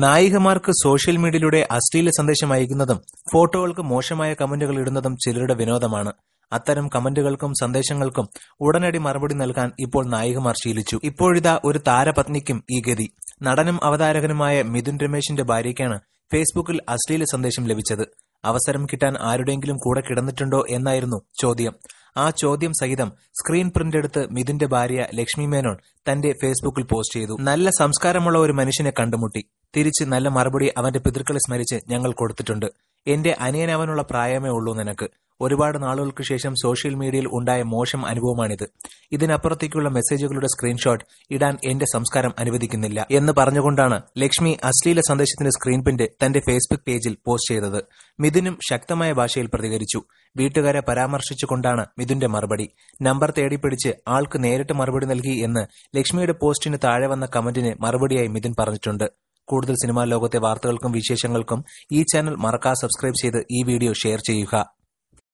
നായികമാർക്ക് social മീഡിയയിലൂടെ അശ്ലീല സന്ദേശം അയക്കുന്നതും ഫോട്ടോകൾക്ക് മോശമായ കമന്റുകൾ ഇടുന്നതും ചിലരുടെ വിനോദമാണ്. അത്തരം കമന്റുകൾക്കും സന്ദേശങ്ങൾക്കും ഉടനടി മറുപടി നൽകാൻ ഇപ്പോൾ നായികമാർ ശീലിച്ചു. ഇപ്പോഴിതാ ഒരു താരപത്നിക്കും ഈ ഗതി. നടനും അവതാരകനുമായ മിഥുൻ രമേശിന്റെ ഭാര്യയ്ക്കാണ് ഫേസ്ബുക്കിൽ അശ്ലീല സന്ദേശം ലഭിച്ചത്. അവസരം കിട്ടാൻ ആരുടെയെങ്കിലും കൂടെ കിടന്നിട്ടുണ്ടോ എന്നായിരുന്നു ചോദ്യം. ആ ചോദ്യം സഹിതം സ്ക്രീൻ പ്രിന്റ് എടുത്ത് മിഥുന്റെ ഭാര്യ ലക്ഷ്മി മേനോൻ തന്റെ ഫേസ്ബുക്കിൽ പോസ്റ്റ് ചെയ്തു. നല്ല സംസ്കാരമുള്ള ഒരു മനുഷ്യനെ കണ്ടുമുട്ടി. തിരിച്ച് നല്ല മറുപടി അവന്റെ പിതൃക്കളെ സ്മരിച്ച് ഞങ്ങൾ കൊടുത്തിട്ടുണ്ട്. എന്റെ അവനുള്ള പ്രായമേ ഉള്ളൂ നിനക്ക്. ഒരുപാട് നാളുകൾക്ക് ശേഷം സോഷ്യൽ മീഡിയയിൽ ഉണ്ടായ മോശം അനുഭവമാണിത്. ഇതിനപ്പുറത്തേക്കുള്ള മെസ്സേജുകളുടെ സ്ക്രീൻഷോട്ട് ഇടാൻ എന്റെ സംസ്കാരം അനുവദിക്കുന്നില്ല എന്ന് പറഞ്ഞുകൊണ്ടാണ് ലക്ഷ്മി അശ്ലീല സന്ദേശത്തിന്റെ സ്ക്രീൻ പ്രിന്റ് തന്റെ ഫേസ്ബുക്ക് പേജിൽ പോസ്റ്റ് ചെയ്തത്. മിഥുനും ശക്തമായ ഭാഷയിൽ പ്രതികരിച്ചു. വീട്ടുകാരെ പരാമർശിച്ചുകൊണ്ടാണ് മിഥുന്റെ മറുപടി. നമ്പർ തേടിപ്പിടിച്ച് ആൾക്ക് നേരിട്ട് മറുപടി നൽകി എന്ന് ലക്ഷ്മിയുടെ പോസ്റ്റിന് താഴെ വന്ന കമന്റിന് മറുപടിയായി മിഥുൻ പറഞ്ഞിട്ടുണ്ട്. കൂടുതൽ സിനിമാ ലോകത്തെ വാർത്തകൾക്കും വിശേഷങ്ങൾക്കും ഈ ചാനൽ മറക്കാതെ സബ്സ്ക്രൈബ് ചെയ്ത് ഈ വീഡിയോ ഷെയർ ചെയ്യുക.